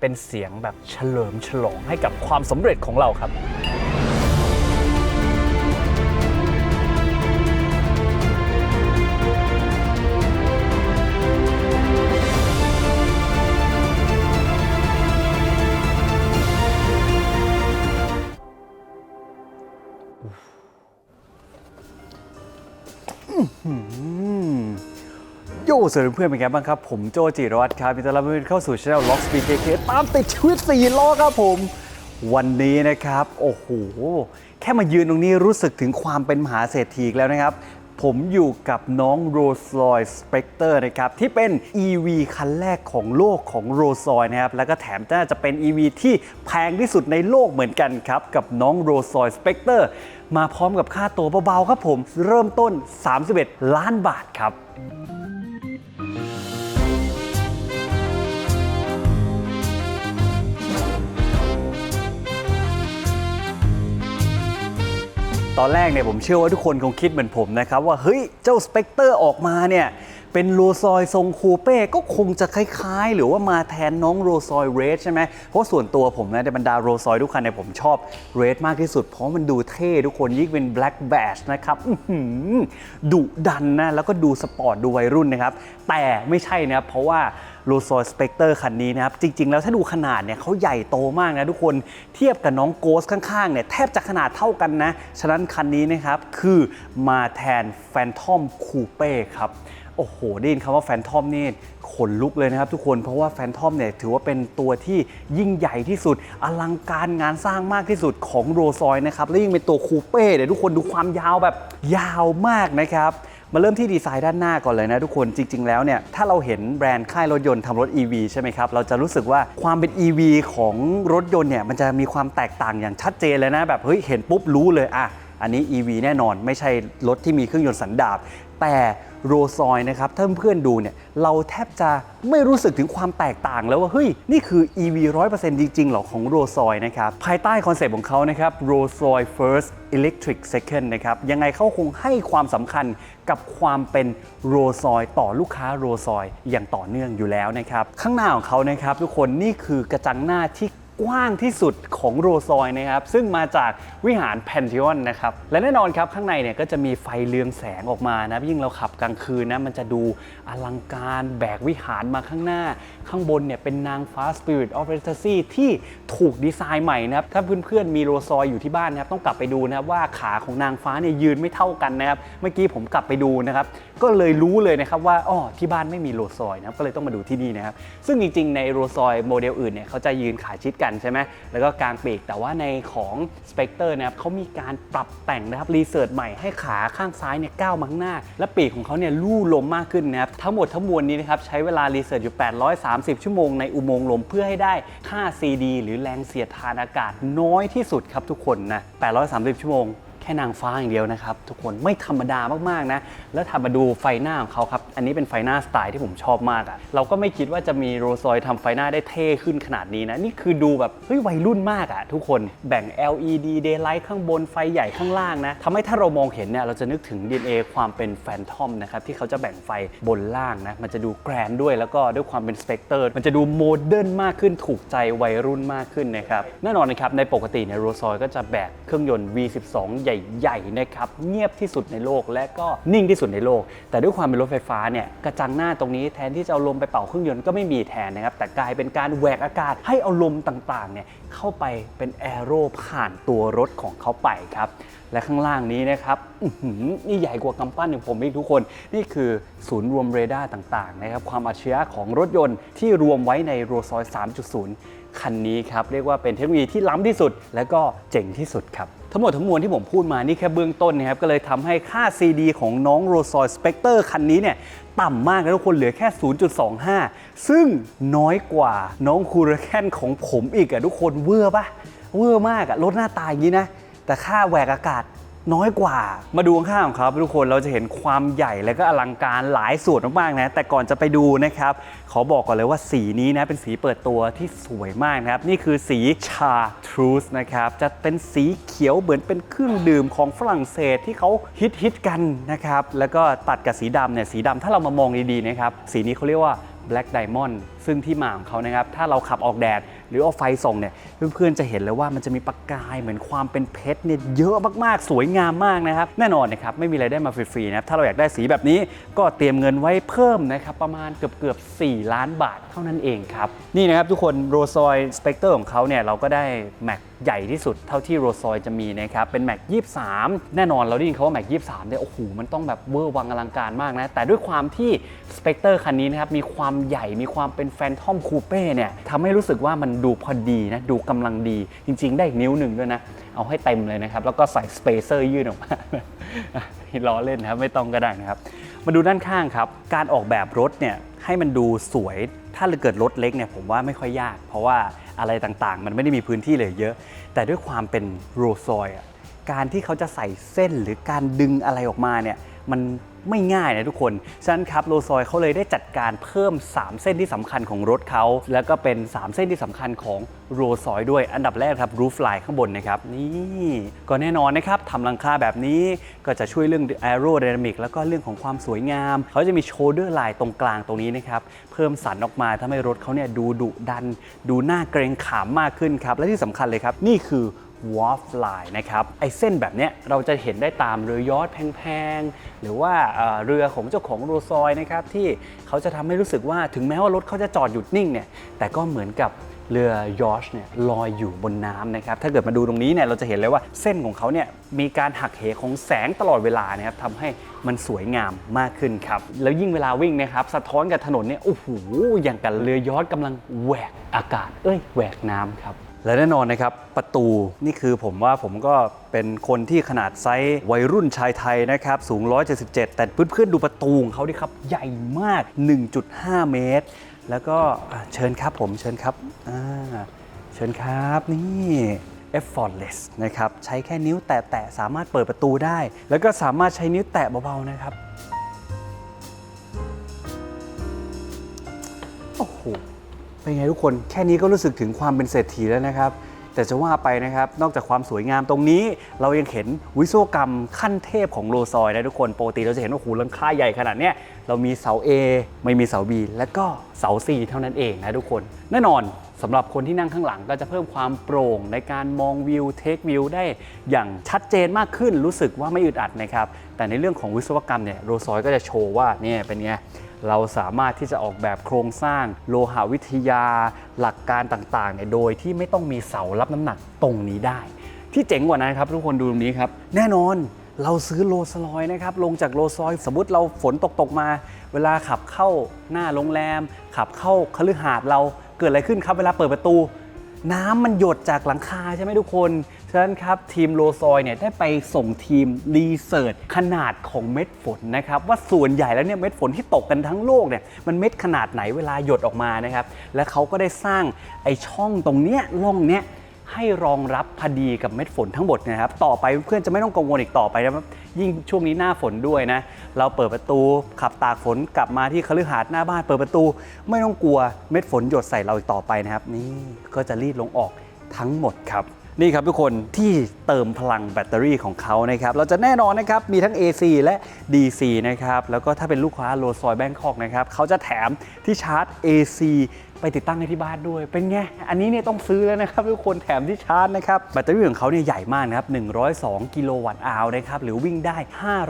เป็นเสียงแบบเฉลิมฉลองให้กับความสำเร็จของเราครับ สวัสดีเพื่อนเป็นไงบ้างครับ ผมโจจิรวัตรครับมีต้อนรับเพื่อนเข้าสู่ช่อง Lock Speed KK ตามติดชีวิต4ล้อครับผม วันนี้นะครับ โอ้โห แค่มายืนตรงนี้รู้สึกถึงความเป็นมหาเศรษฐีอีกแล้วนะครับ ผมอยู่กับน้อง Rolls Royce Spectre นะครับ ที่เป็น EV คันแรกของโลกของ Rolls Royce นะครับ แล้วก็แถมน่าจะเป็น EV ที่แพงที่สุดในโลกเหมือนกันครับ กับน้อง Rolls Royce Spectre มาพร้อมกับค่าตัวเบาๆครับผม เริ่มต้น 31 ล้านบาทครับ ตอนแรกเนี่ยผมเชื่อว่าทุกคนคงคิดเหมือนผมนะครับ ว่าเฮ้ยเจ้าสเปกเตอร์ออกมาเนี่ยเป็นโรซอยทรงคูเป้ก็คงจะคล้ายๆ หรือว่ามาแทนน้องโรซอยเรสใช่ไหมเพราะส่วนตัวผมนะในบรรดาโรซอยทุกคันเนี่ยผมชอบเรสมากที่สุด เพราะมันดูเท่ทุกคนยิ่งเป็น Black Bash นะครับดุดันนะแล้วก็ดูสปอร์ตดูวัยรุ่นนะครับแต่ไม่ใช่นะครับเพราะว่า โรซอยสเปกเตอร์คันนี้นะครับ จริง ๆ แล้วถ้าดูขนาดเนี่ยเขาใหญ่โตมากนะทุกคนเทียบกับน้องโกสข้างๆเนี่ยแทบจะขนาดเท่ากันนะ ฉะนั้นคันนี้นะครับคือมาแทนแฟนทอมคูเป้ครับโอ้โหได้ยินคำว่าแฟนทอมนี่ขนลุกเลยนะครับทุกคนเพราะว่าแฟนทอมเนี่ยถือว่าเป็นตัวที่ยิ่งใหญ่ที่สุด อลังการงานสร้างมากที่สุดของโรซอยนะครับ และยิ่งเป็นตัวคูเป้เนี่ยทุกคนดูความยาวแบบยาวมากนะครับ มาเริ่มที่ดีไซน์ด้านหน้าก่อนเลยนะทุกคนจริง ๆ แล้วเนี่ยถ้าเราเห็นแบรนด์ค่ายรถยนต์ทำรถ EV ใช่ไหมครับเราจะรู้สึกว่าความเป็น EV ของรถยนต์เนี่ยมันจะมีความแตกต่างอย่างชัดเจนเลยนะแบบเฮ้ยเห็นปุ๊บรู้เลยอะอันนี้ EV แน่นอนไม่ใช่รถที่มีเครื่องยนต์สันดาปแต่ โรซอยนะครับถ้าเพื่อนๆดูเนี่ยเราแทบจะไม่รู้สึกถึงความแตกต่างแล้วว่าเฮ้ยนี่คือ EV 100%จริงๆหรอของโรซอยนะครับภายใต้คอนเซปต์ของเขานะครับ Rolls Royce First Electric Second นะครับยังไงเขาคงให้ความสำคัญกับความเป็นโรซอยต่อลูกค้าโรซอยอย่างต่อเนื่องอยู่แล้วนะครับข้างหน้าของเขานะครับทุกคนนี่คือกระจังหน้าที่ กว้างที่สุดของโรซอยนะครับ ซึ่งมาจากวิหารแพนทิออนนะครับ และแน่นอนครับข้างในเนี่ยก็จะมีไฟเรืองแสงออกมานะยิ่งเราขับกลางคืนนะมันจะดูอลังการแบกวิหารมาข้างหน้า ข้างบนเนี่ยเป็นนางฟ้า Spirit of Fantasy ที่ถูกดีไซน์ใหม่นะครับ ถ้าเพื่อนๆมีโรซอยอยู่ที่บ้านนะครับต้องกลับไปดูนะครับว่าขาของนางฟ้าเนี่ยยืนไม่เท่ากันนะครับเมื่อกี้ผมกลับไปดูนะครับก็เลยรู้เลยนะครับว่าอ๋อที่บ้านไม่มีโรซอยนะครับก็เลยต้องมาดูที่นี่นะครับซึ่งจริงๆในโรซอยโมเดลอื่นเนี่ยเขาจะยืนขาชิดกันใช่ไหมแล้วก็กางปีก แต่ว่าในของ Spectre นะครับเขามีการปรับแต่งนะครับรีเสิร์ชใหม่ให้ขาข้างซ้ายเนี่ยก้าวมาข้างหน้า และปีกของเขาเนี่ยลู่ลมมากขึ้นนะครับทั้งหมดทั้งมวลนี้นะครับใช้เวลารีเสิร์ชอยู่ 830 ชั่วโมงในอุโมงค์ลมเพื่อให้ได้ค่า CD หรือแรงเสียดทานอากาศน้อยที่สุดครับทุกคนนะ830 ชั่วโมง ค่นางฟ้าอย่างเดียวนะครับ ทุกคนไม่ธรรมดามากๆนะ แล้วทำมาดูไฟหน้าของเขาครับ อันนี้เป็นไฟหน้าสไตล์ที่ผมชอบมากอะ่ะเราก็ไม่คิดว่าจะมีโรลส์รอยซ์ทำไฟหน้าได้เท่ขึ้นขนาดนี้นะ นี่คือดูแบบเฮ้ยวัยรุ่นมากอะ่ะทุกคนแบ่ง LED daylight ข้างบนไฟใหญ่ข้างล่างนะทำให้ถ้าเรามองเห็นเนี่ยเราจะนึกถึง DNA ความเป็นแฟนทอมนะครับที่เขาจะแบ่งไฟบนล่างนะมันจะดูแกรนด้วยแล้วก็ด้วยความเป็นสเปกเตอร์มันจะดูโมเดิร์นมากขึ้นถูกใจวัยรุ่นมากขึ้นนะครับแน่นอนนะครับในปกติเนี่ยโรลส์รอยก็จะแบกเครื่องยนต์ V12 ใหญ่ๆนะครับเงียบที่สุดในโลก และก็นิ่งที่สุดในโลก แต่ด้วยความเป็นรถไฟฟ้าเนี่ยกระจังหน้าตรงนี้แทนที่จะเอาลมไปเป่าเครื่องยนต์ก็ไม่มีแทนนะครับแต่กลายเป็นการแหวกอากาศให้เอาลมต่างๆเนี่ยเข้าไปเป็นแอโร่ผ่านตัวรถของเขาไปครับและข้างล่างนี้นะครับนี่ใหญ่กว่ากำปั้นของผมอีกทุกคน นี่คือศูนย์รวมเรดาร์ต่างๆนะครับความอัจฉริยะของรถยนต์ที่รวมไว้ในโรซอย 3.0 คันนี้ครับ เรียกว่าเป็นเทคโนโลยีที่ล้ำที่สุด และก็เจ๋งที่สุดครับ ทั้งหมดทั้งมวลที่ผมพูดมานี่แค่เบื้องต้นนะครับก็เลยทำให้ค่า CD ของน้องโรซอยสเปกเตอร์คันนี้เนี่ยต่ำมากนะทุกคนเหลือแค่ 0.25 ซึ่งน้อยกว่าน้องคูรแคนของผมอีกอะทุกคนเวอร์ปะเวอร์มากอะรถหน้าตาอย่างนี้นะ แต่ค่าแหวกอากาศ น้อยกว่ามาดูข้างๆของเขาทุกคนเราจะเห็นความใหญ่และก็อลังการหลายส่วนมากๆนะแต่ก่อนจะไปดูนะครับขอบอกก่อนเลยว่าสีนี้นะเป็นสีเปิดตัวที่สวยมากนะครับ นี่คือสีชาทรูสนะครับจะเป็นสีเขียวเหมือนเป็นเครื่องดื่มของฝรั่งเศสที่เขาฮิตฮิตกันนะครับแล้วก็ตัดกับสีดำเนี่ยสีดำถ้าเรามามองดีๆนะครับสีนี้เขาเรียกว่า Black Diamond ซึ่งที่มาของเขานะครับ ถ้าเราขับออกแดดหรือเอาไฟส่องเนี่ย เพื่อนๆจะเห็นเลยว่ามันจะมีประกายเหมือนความเป็นเพชรเนี่ยเยอะมากๆ สวยงามมากนะครับ แน่นอนนะครับ ไม่มีอะไรได้มาฟรีๆนะครับ ถ้าเราอยากได้สีแบบนี้ก็เตรียมเงินไว้เพิ่มนะครับ ประมาณเกือบๆ4ล้านบาทเท่านั้นเองครับ นี่นะครับทุกคนโรซอยสเปกเตอร์ของเขาเนี่ยเราก็ได้แม็กใหญ่ที่สุดเท่าที่โรซอยจะมีนะครับ เป็นแม็ก23 แน่นอนเราได้ยินเขาว่าแม็ก23เนี่ยโอ้โหมันต้องแบบเวอร์วังอลังการมากนะแต่ด้วยความที่สเปกเตอร์คันนี้นะครับมีความใหญ่มีความเป็นแฟนทอมคูเป้เนี่ยทำให้รู้สึกว่ามันดูพอดีนะ ดูกำลังดี จริง ๆ ได้อีกนิ้วหนึ่งด้วยนะ เอาให้เต็มเลยนะครับ แล้วก็ใส่สเปเซอร์ยื่นออกมาล้อเล่นนะครับไม่ต้องก็ได้นะครับ มาดูด้านข้างครับ การออกแบบรถเนี่ยให้มันดูสวย ถ้าเกิดรถเล็กเนี่ยผมว่าไม่ค่อยยาก เพราะว่าอะไรต่างๆ มันไม่ได้มีพื้นที่เลยเยอะ แต่ด้วยความเป็นโรซอยอะการที่เขาจะใส่เส้นหรือการดึงอะไรออกมาเนี่ย มันไม่ง่ายนะทุกคน ฉะนั้นครับโรซอยเขาเลยได้จัดการเพิ่ม 3 เส้นที่สำคัญของรถเขา แล้วก็เป็น 3 เส้นที่สำคัญของโรซอยด้วย อันดับแรกครับรูฟไลน์ข้างบนนะครับ นี่ก็แน่นอนนะครับทำหลังคาแบบนี้ก็จะช่วยเรื่อง aerodynamic แล้วก็เรื่องของความสวยงาม เขาจะมีโชเดอร์ไลน์ตรงกลางตรงนี้นะครับ เพิ่มสันออกมาทำให้รถเขาเนี่ยดูดุดัน ดูหน่าเกรงขามมากขึ้นครับ และที่สำคัญเลยครับ นี่คือ วอฟไลน์นะครับไอเส้นแบบเนี้ยเราจะเห็นได้ตามเรือยอทแพงๆ หรือว่าเอ่อเรือของเจ้าของโรซอยนะครับที่เขาจะทำให้รู้สึกว่าถึงแม้ว่ารถเขาจะจอดหยุดนิ่งเนี่ยแต่ก็เหมือนกับเรือยอชเนี่ยลอยอยู่บนน้ำนะครับ ถ้าเกิดมาดูตรงนี้เนี่ยเราจะเห็นเลยว่าเส้นของเขาเนี่ยมีการหักเหของแสงตลอดเวลานะครับทำให้มันสวยงามมากขึ้นครับ แล้วยิ่งเวลาวิ่งนะครับสะท้อนกับถนนเนี่ยโอ้โหอย่างกับเรือยอชกำลังแหวกอากาศ เอ้ยแหวกน้ำครับ และแน่นอนนะครับประตูนี่คือผมว่าผมก็เป็นคนที่ขนาดไซส์วัยรุ่นชายไทยนะครับสูง 177 แต่เพื่อนๆดูประตูของเขาดิครับใหญ่มาก 1.5 เมตร แล้วก็เชิญครับผมเชิญครับเชิญครับนี่ effortless นะครับใช้แค่นิ้วแตะๆสามารถเปิดประตูได้ แล้วก็สามารถใช้นิ้วแตะเบาๆนะครับโอ้โห เป็นไงทุกคนแค่นี้ก็รู้สึกถึงความเป็นเศรษฐีแล้วนะครับ แต่จะว่าไปนะครับ นอกจากความสวยงามตรงนี้ เรายังเห็นวิศวกรรมขั้นเทพของโรซอยนะทุกคนปกติเราจะเห็นว่าหูลังค่าใหญ่ขนาดเนี้ยเรามีเสา A ไม่มีเสา B และก็เสา C เท่านั้นเองนะทุกคน แน่นอนสำหรับคนที่นั่งข้างหลังก็จะเพิ่มความโปร่งในการมองวิวเทควิวได้อย่างชัดเจนมากขึ้นรู้สึกว่าไม่อึดอัดนะครับแต่ในเรื่องของวิศวกรรมเนี่ยโรซอยก็จะโชว์ว่าเนี่ยเป็นไง เราสามารถที่จะออกแบบโครงสร้างโลหะวิทยา หลักการต่างๆเนี่ยโดยที่ไม่ต้องมีเสารับน้ำหนักตรงนี้ได้ ที่เจ๋งกว่านั้นครับทุกคนดูตรงนี้ครับแน่นอนเราซื้อโลสลอยนะครับลงจากโลซอยสมมติเราฝนตกตกมา เวลาขับเข้าหน้าโรงแรม ขับเข้าคฤหาสน์เราเกิดอะไรขึ้นครับเวลาเปิดประตู น้ำมันหยดจากหลังคาใช่ไหมทุกคน ฉะนั้นครับ ทีมโลซอยเนี่ยได้ไปส่งทีมรีเสิร์ชขนาดของเม็ดฝนนะครับว่าส่วนใหญ่แล้วเนี่ยเม็ดฝนที่ตกกันทั้งโลกเนี่ยมันเม็ดขนาดไหนเวลาหยดออกมานะครับและเขาก็ได้สร้างไอช่องตรงเนี้ยร่องเนี้ยให้รองรับพอดีกับเม็ดฝนทั้งหมดนยนะครับ ต่อไปเพื่อนจะไม่ต้องกังวลอีกต่อไปนะครับ ยิ่งช่วงนี้หน้าฝนด้วยนะ เราเปิดประตูขับตากฝนกลับมาที่คฤหาสน์หน้าบ้านเปิดประตู ไม่ต้องกลัวเม็ดฝนหยดใส่เราอีกต่อไปนะครับ นี่ก็จะรีดลงออกทั้งหมดครับ นี่ครับทุกคนที่เติมพลังแบตเตอรี่ของเขานะครับเราจะแน่นอนนะครับมีทั้ง AC และ DC นะครับแล้วก็ถ้าเป็นลูกค้าโลซอยแบงคอกนะครับเขาจะแถมที่ชาร์จ AC ไปติดตั้งในที่บ้านด้วย เป็นไง อันนี้เนี่ยต้องซื้อแล้วนะครับทุกคนแถมที่ชาร์จนะครับ แบตเตอรี่ของเขาเนี่ยใหญ่มากนะครับ 102 กิโลวัตต์อาวนะครับ หรือวิ่งได้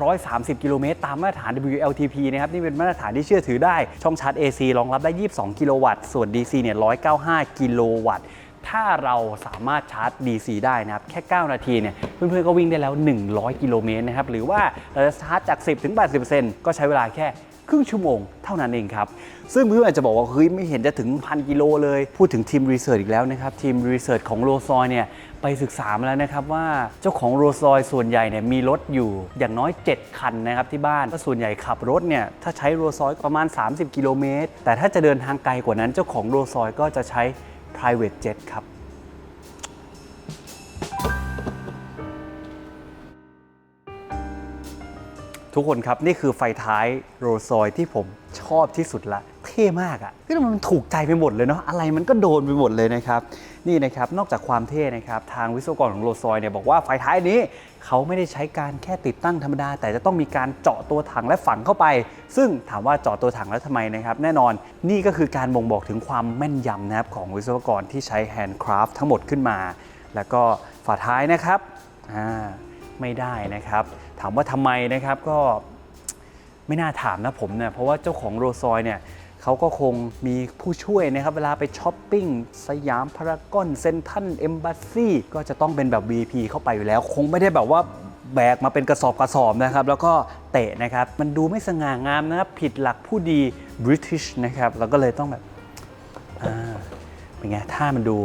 530 กิโลเมตรตามมาตรฐาน WLTP นะครับ นี่เป็นมาตรฐานที่เชื่อถือได้ ช่องชาร์จ AC รองรับได้ 22 กิโลวัตต์ ส่วน DC เนี่ย 195 กิโลวัตต์ ถ้าเราสามารถชาร์จ DC ได้นะครับ แค่ 9 นาทีเนี่ยเพื่อนๆก็วิ่งได้แล้ว 100 กิโลเมตรนะครับ หรือว่าเราจะชาร์จจาก 10ถึง80%ก็ใช้เวลาแค่ครึ่งชั่วโมงเท่านั้นเองครับ ซึ่งเพื่อนๆอาจจะบอกว่าเฮ้ยไม่เห็นจะถึงพันกิโลเลย พูดถึงทีมรีเสิร์ชอีกแล้วนะครับ ทีมรีเสิร์ชของโรซอยเนี่ยไปศึกษามาแล้วนะครับว่าเจ้าของโรลส์รอยส่วนใหญ่เนี่ยมีรถอยู่อย่างน้อย 7 คันนะครับที่บ้านก็ส่วนใหญ่ขับรถเนี่ยถ้าใช้โรลส์รอยประมาณ 30 กิโลเมตรแต่ถ้าจะเดินทางไกลกว่านั้นเจ้าของโรลส์รอยก็จะใช้ private jet ครับทุกคนครับ นี่คือไฟท้ายโรลซอยที่ผม ชอบที่สุดละ เท่มากอะ่ะคือมันถูกใจไปหมดเลยเนาะอะไรมันก็โดนไปหมดเลยนะครับ นี่นะครับนอกจากความเท่นะครับทางวิศวกรของโรลซอยเนี่ยบอกว่าไฟท้ายนี้ เขาไม่ได้ใช้การแค่ติดตั้งธรรมดา แต่จะต้องมีการเจาะตัวถังและฝังเข้าไป ซึ่งถามว่าเจาะตัวถังแล้วทำไมนะครับ แน่นอนนี่ก็คือการบ่งบอกถึงความแม่นยำนะครับของวิศวกรที่ใช้แฮนด์คราฟทั้งหมดขึ้นมา แล้วก็ฝาท้ายนะครับอ่าไม่ได้นะครับ ถามว่าทำไมนะครับก็ ไม่น่าถามนะผมเนี่ยเพราะว่าเจ้าของโรซอยเนี่ยเขาก็คงมีผู้ช่วยนะครับ เวลาไปช้อปปิ้ง สยามพารากอนเซนทันเอมบ s ซีก็จะต้องเป็นแบบ VP เข้าไปอยู่แล้ว คงไม่ได้แบบว่าแบกมาเป็นกระสอบกระสอบนะครับ แล้วก็เตะนะครับ มันดูไม่สง่างามนะครับ ผิดหลักผู้ดี British นะครับ แล้วก็เลยต้องแบบ อ่า เป็นไง ถ้ามันดู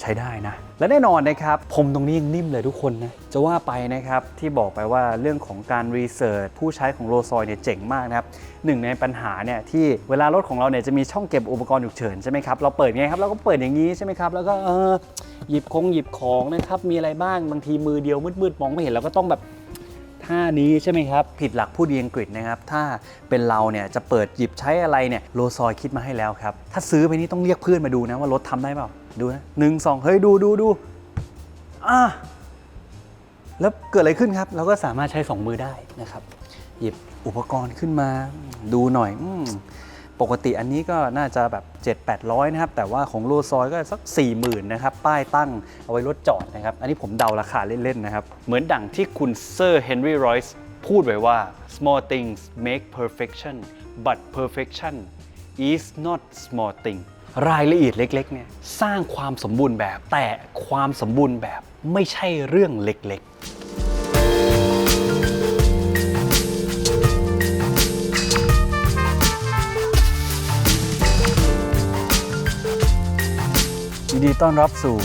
ใช้ได้นะและแน่นอนนะครับพรมตรงนี้ยังนิ่มเลยทุกคนนะ จะว่าไปนะครับที่บอกไปว่าเรื่องของการรีเสิร์ชผู้ใช้ของโรซอยเนี่ยเจ๋งมากนะครับหนึ่งในปัญหาเนี่ยที่เวลารถของเราเนี่ยจะมีช่องเก็บอุปกรณ์ฉุกเฉินใช่ไหมครับเราเปิดไงครับเราก็เปิดอย่างนี้ใช่ไหมครับแล้วก็เออหยิบคงหยิบของนะครับมีอะไรบ้างบางทีมือเดียวมืดๆมองไม่เห็นเราก็ต้องแบบท่านี้ใช่ไหมครับ ผิดหลักผู้ดีอังกฤษนะครับ ถ้าเป็นเราเนี่ยจะเปิดหยิบใช้อะไรเนี่ยโลซอยคิดมาให้แล้วครับ ถ้าซื้อไปนี่ต้องเรียกเพื่อนมาดูนะว่ารถทำได้เปล่า ดูนะหนึ่งสองเฮ้ยดูดูดูอะแล้วเกิดอะไรขึ้นครับ เราก็สามารถใช้ 2 มือได้นะครับ หยิบอุปกรณ์ขึ้นมาดูหน่อยอปกติอันนี้ก็น่าจะแบบ 7 8 0 0 นะครับ แต่ว่าของโลซอยก็สัก 4 0,000 นะครับ ป้ายตั้งเอาไว้รถจอดนะครับ อันนี้ผมเดาราคาเล่น ๆ นะครับ เหมือนดังที่คุณเซอร์เฮนรี่รอยส์พูดไว้ว่า small things make perfection but perfection is not small thing รายละเอียดเล็กๆเนี่ยสร้างความสมบูรณ์แบบ แต่ความสมบูรณ์แบบไม่ใช่เรื่องเล็กๆยินดีต้อนรับสู่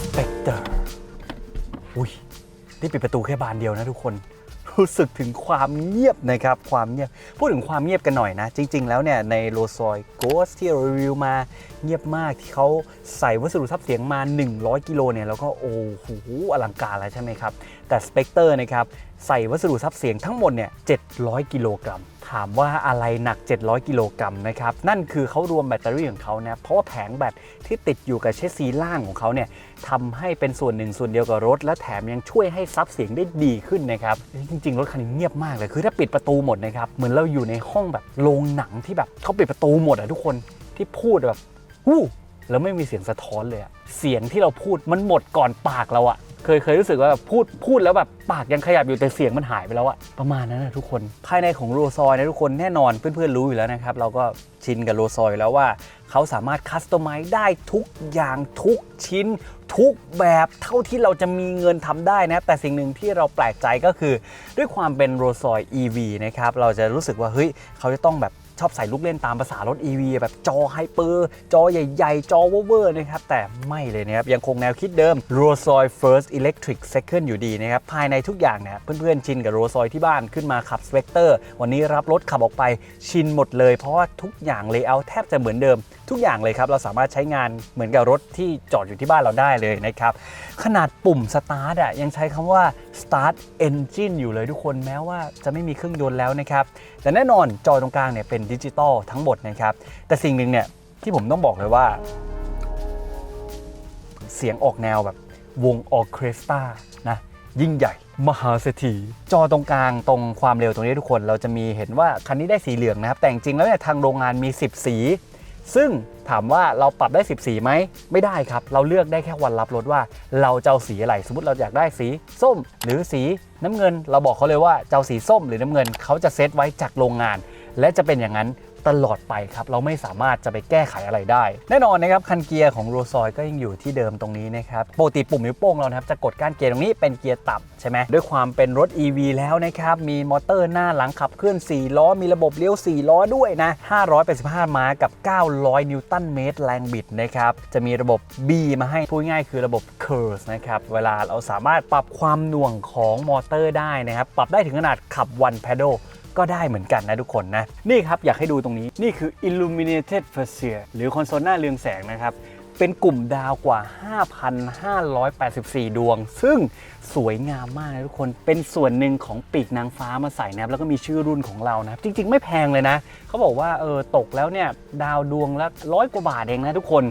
Spectre อุ้ยนี่ปิดประตูแค่บานเดียวนะทุกคน รู้สึกถึงความเงียบนะครับความเงียบพูดถึงความเงียบกันหน่อยนะ จริง ๆ แล้วเนี่ยในโลซอยโกสที่เรารีวิวมา เงียบมากที่เขาใส่วัสดุทับเสียงมา 100 กิโลเนี่ยแล้วก็โอ้โหอลังการแล้วใช่ไหมครับ แต่ Spectre นะครับใส่วัสดุทับเสียงทั้งหมดเนี่ย 700 กิโลกรัมถามว่าอะไรหนัก 700 กิโลกรัมนะครับ นั่นคือเขารวมแบตเตอรี่ของเขานะเพราะว่าแผงแบตที่ติดอยู่กับเชสซีล่างของเขาเนี่ยทำให้เป็นส่วนหนึ่งส่วนเดียวกับรถ และแถมยังช่วยให้ซับเสียงได้ดีขึ้นนะครับ จริง ๆ รถคันนี้เงียบมากเลย คือถ้าปิดประตูหมดนะครับ เหมือนเราอยู่ในห้องแบบโรงหนังที่แบบเขาปิดประตูหมดอะทุกคนที่พูดแบบ วู้แล้วไม่มีเสียงสะท้อนเลยอะเสียงที่เราพูดมันหมดก่อนปากเราอะเคยเคยรู้สึกว่าแบบพูดพูดแล้วแบบปากยังขยับอยู่แต่เสียงมันหายไปแล้วอะประมาณนั้นนะทุกคน ภายในของโรซอยนะทุกคนแน่นอนเพื่อนๆรู้อยู่แล้วนะครับ เราก็ชินกับโรซอยแล้วว่า เขาสามารถคัสตอมไมซ์ได้ทุกอย่างทุกชิ้น ทุกแบบเท่าที่เราจะมีเงินทำได้นะ แต่สิ่งหนึ่งที่เราแปลกใจก็คือ ด้วยความเป็นโรซอย EV นะครับเราจะรู้สึกว่าเฮ้ยเขาจะต้องแบบ ชอบใส่ลูกเล่นตามภาษารถ EV แบบจอไฮเปอร์จอใหญ่ๆ จอเวอร์ๆนะครับ แต่ไม่เลยนะครับ ยังคงแนวคิดเดิม r o s o y First Electric Second อยู่ดีนะครับ ภายในทุกอย่างเนี่ยเพื่อนๆ ชินกับ r o s o y ที่บ้านขึ้นมาขับ s p e c t r วันนี้รับรถขับออกไปชินหมดเลย เพราะว่าทุกอย่างเลเยอร์แทบจะเหมือนเดิม ทุกอย่างเลยครับ เราสามารถใช้งานเหมือนกับรถที่จอดอยู่ที่บ้านเราได้เลยนะครับ ขนาดปุ่ม Start อะยังใช้คำว่า Start Engine อยู่เลยทุกคนแม้ว่าจะไม่มีเครื่องยนต์แล้วนะครับ แต่แน่นอนจอตรงกลางเนี่ยเป็นดิจิตอลทั้งหมดนะครับ แต่สิ่งหนึ่งเนี่ยที่ผมต้องบอกเลยว่า เสียงออกแนวแบบวงออร์เคสตรานะยิ่งใหญ่ มหาเศรษฐีจอตรงกลางตรงความเร็วตรงนี้ทุกคน เราจะมีเห็นว่าคันนี้ได้สีเหลืองนะครับ แต่จริงแล้วเนี่ยทางโรงงานมี 10 สี ซึ่งถามว่าเราปรับได้ 10 สีไหม ไม่ได้ครับ เราเลือกได้แค่วันรับรถว่า เราจะเอาสีอะไร สมมติเราอยากได้สีส้ม หรือสีน้ำเงิน เราบอกเขาเลยว่าจะเอาสีส้มหรือน้ำเงิน เขาจะเซตไว้จากโรงงาน และจะเป็นอย่างนั้น ตลอดไปครับ เราไม่สามารถจะไปแก้ไขอะไรได้ แน่นอนนะครับคันเกียร์ของโรซอยก็ยังอยู่ที่เดิมตรงนี้นะครับปกติปุ่มนิ้วโป้งเรานะครับจะกดก้านเกียร์ตรงนี้เป็นเกียร์ต่ำใช่ไหมด้วยความเป็นรถ EV แล้วนะครับมีมอเตอร์หน้าหลังขับเคลื่อน 4 ล้อ มีระบบเลี้ยว 4 ล้อด้วยนะ 585 ม้ากับ 900 นิวตันเมตรแรงบิดนะครับจะมีระบบ B มาให้พูดง่ายคือระบบ Curve นะครับเวลาเราสามารถปรับความหน่วงของมอเตอร์ได้นะครับปรับได้ถึงขนาดขับ one pedal ก็ได้เหมือนกันนะทุกคนนะ นี่ครับ อยากให้ดูตรงนี้นี่คือ illuminated fascia หรือคอนโซลหน้าเรืองแสงนะครับ เป็นกลุ่มดาวกว่า 5,584 ดวง ซึ่งสวยงามมากนะทุกคนเป็นส่วนหนึ่งของปีกนางฟ้ามาใส่นะครับแล้วก็มีชื่อรุ่นของเรานะครับจริง ๆ ไม่แพงเลยนะ เขาบอกว่าเออตกแล้วเนี่ยดาวดวงละร้อยกว่าบาทเองนะทุกคน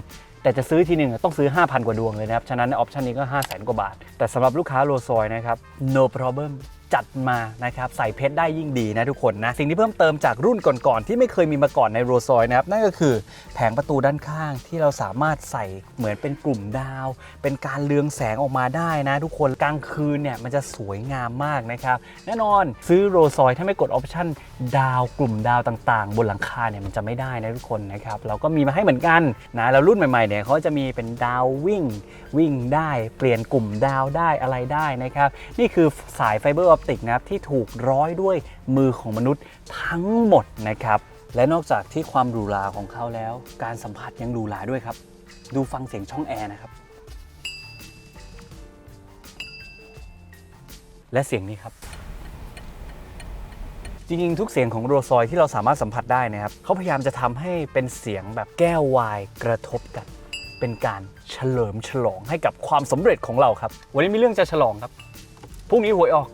แต่จะซื้อทีหนึ่งต้องซื้อ 5,000 กว่าดวงเลยนะครับ ฉะนั้นออปชันนี้ก็ 5 0 0 0 0 0 กว่าบาท แต่สำหรับลูกค้าโรซอยนะครับ no problem จัดมานะครับใส่เพชรได้ยิ่งดีนะทุกคนนะสิ่งที่เพิ่มเติมจากรุ่นก่อนๆที่ไม่เคยมีมาก่อนในโรซอยนะครับนั่นก็คือแผงประตูด้านข้างที่เราสามารถใส่เหมือนเป็นกลุ่มดาว เป็นการเลืองแสงออกมาได้นะ ทุกคนกลางคืนเนี่ยมันจะสวยงามมากนะครับแน่นอนซื้อโรซอยถ้าไม่กดออปชันดาวกลุ่มดาวต่างๆ บนหลังคาเนี่ยมันจะไม่ได้นะทุกคนนะครับเราก็มีมาให้เหมือนกันนะแล้วรุ่นใหม่ๆเนี่ยเขาจะมีเป็นดาววิ่งวิ่งได้เปลี่ยนกลุ่มดาวได้อะไรได้นะครับนี่คือสายไฟเบอร์ออปติกนะครับที่ถูกร้อยด้วยมือของมนุษย์ทั้งหมดนะครับ และนอกจากที่ความหรูหราของเขาแล้ว การสัมผัสยังหรูหราด้วยครับ ดูฟังเสียงช่องแอร์นะครับ และเสียงนี้ครับจริงๆ ทุกเสียงของโรซอยที่เราสามารถสัมผัสได้นะครับเขาพยายามจะทำให้เป็นเสียงแบบแก้ววายกระทบกัน เป็นการเฉลิมฉลองให้กับความสำเร็จของเราครับ วันนี้มีเรื่องจะฉลองครับพรุ่งนี้หวยออก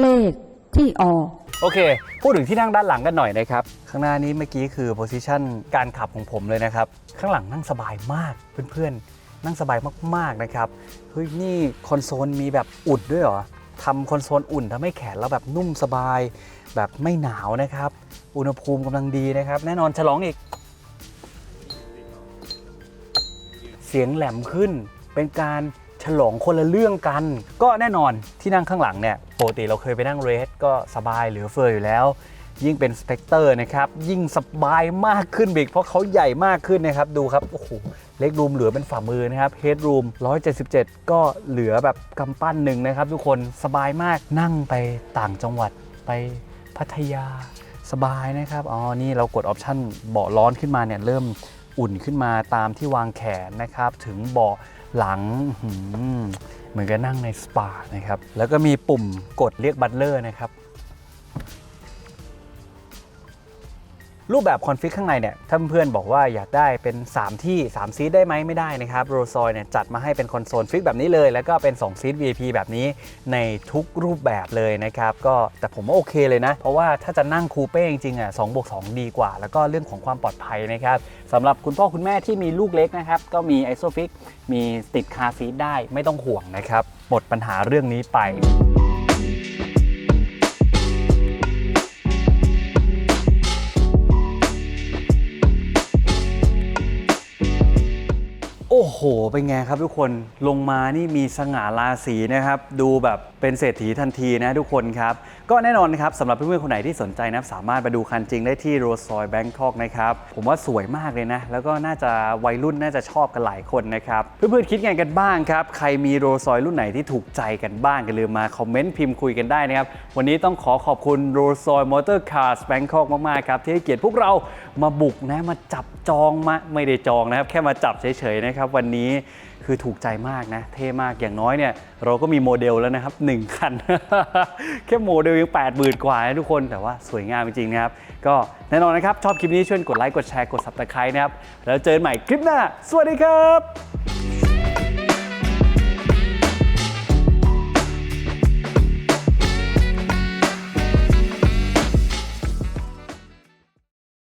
เลขที่ออก โอเค พูดถึงที่นั่งด้านหลังกันหน่อยนะครับ ข้างหน้านี้เมื่อกี้คือโพซิชันการขับของผมเลยนะครับ ข้างหลังนั่งสบายมากเพื่อนๆ นั่งสบายมากๆนะครับ เฮ้ย นี่คอนโซลมีแบบอุ่นด้วยเหรอทำคอนโซลอุ่นทำให้แขนเราแบบนุ่มสบาย แบบไม่หนาวนะครับ อุณหภูมิกำลังดีนะครับ แน่นอนฉลองอีก เสียงแหลมขึ้น เป็นการ ฉลองคนละเรื่องกัน ก็แน่นอนที่นั่งข้างหลังเนี่ยปกติเราเคยไปนั่งเรสก็สบายเหลือเฟืออยู่แล้ว ยิ่งเป็นสเปกเตอร์นะครับ ยิ่งสบายมากขึ้นบีกเพราะเขาใหญ่มากขึ้นนะครับ ดูครับ โอ้โห เล็กรูมเหลือเป็นฝ่ามือนะครับเฮดรูม177 ก็เหลือแบบกำปั้นหนึ่งนะครับ ทุกคนสบายมากนั่งไปต่างจังหวัดไปพัทยาสบายนะครับ อ๋อ นี่เรากดออปชั่นเบาะร้อนขึ้นมาเนี่ยเริ่มอุ่นขึ้นมาตามที่วางแขนนะครับ ถึงเบาะ หลังเหมือนกับนั่งในสปานะครับ แล้วก็มีปุ่มกดเรียกบัตเลอร์นะครับ รูปแบบคอนฟิกข้างในเนี่ยถ้าเพื่อนบอกว่าอยากได้เป็น 3 ที่ 3 ซีทได้ไหมไม่ได้นะครับโรซอยเนี่ยจัดมาให้เป็นคอนโซลฟิกแบบนี้เลย แล้วก็เป็น 2 ซีท VIP แบบนี้ในทุกรูปแบบเลยนะครับ ก็แต่ผมว่าโอเคเลยนะ เพราะว่าถ้าจะนั่งคูเป้จริงๆอะ2บวก2ดีกว่า แล้วก็เรื่องของความปลอดภัยนะครับสำหรับคุณพ่อคุณแม่ที่มีลูกเล็กนะครับ ก็มีไอโซฟิกมีติดคาซีทได้ไม่ต้องห่วงนะครับหมดปัญหาเรื่องนี้ไป โอ้โห เป็นไงครับทุกคนลงมานี่มีสง่าราศีนะครับ ดูแบบเป็นเศรษฐีทันทีนะทุกคนครับ ก็แน่นอนนะครับสำหรับเพื่อนๆคนไหนที่สนใจนะสามารถมาดูคันจริงได้ที่โรซอยแบงคอกนะครับ ผมว่าสวยมากเลยนะ แล้วก็น่าจะวัยรุ่นน่าจะชอบกันหลายคนนะครับ เพื่อนๆคิดไงกันบ้างครับ ใครมีโรซอยรุ่นไหนที่ถูกใจกันบ้างกันลืมมาคอมเมนต์พิมพ์คุยกันได้นะครับวันนี้ต้องขอขอบคุณโรซอยมอเตอร์คาร์สแบงคอกมากๆครับที่ให้เกียรติพวกเรามาบุกนะมาจับจองมาไม่ได้จองนะครับแค่มาจับเฉยๆนะครับวันนี้คือถูกใจมากนะ เท่มากอย่างน้อยเนี่ย เราก็มีโมเดลแล้วนะครับ 1 คัน แค่โมเดลยัง8 0,000กว่านะทุกคนแต่ว่าสวยงามจริงๆนะครับ ก็แน่นอนนะครับ ชอบคลิปนี้ช่วยกดไลค์กดแชร์กด subscribe นะครับ แล้วเจอกันใหม่คลิปหน้า สวัสดีครับ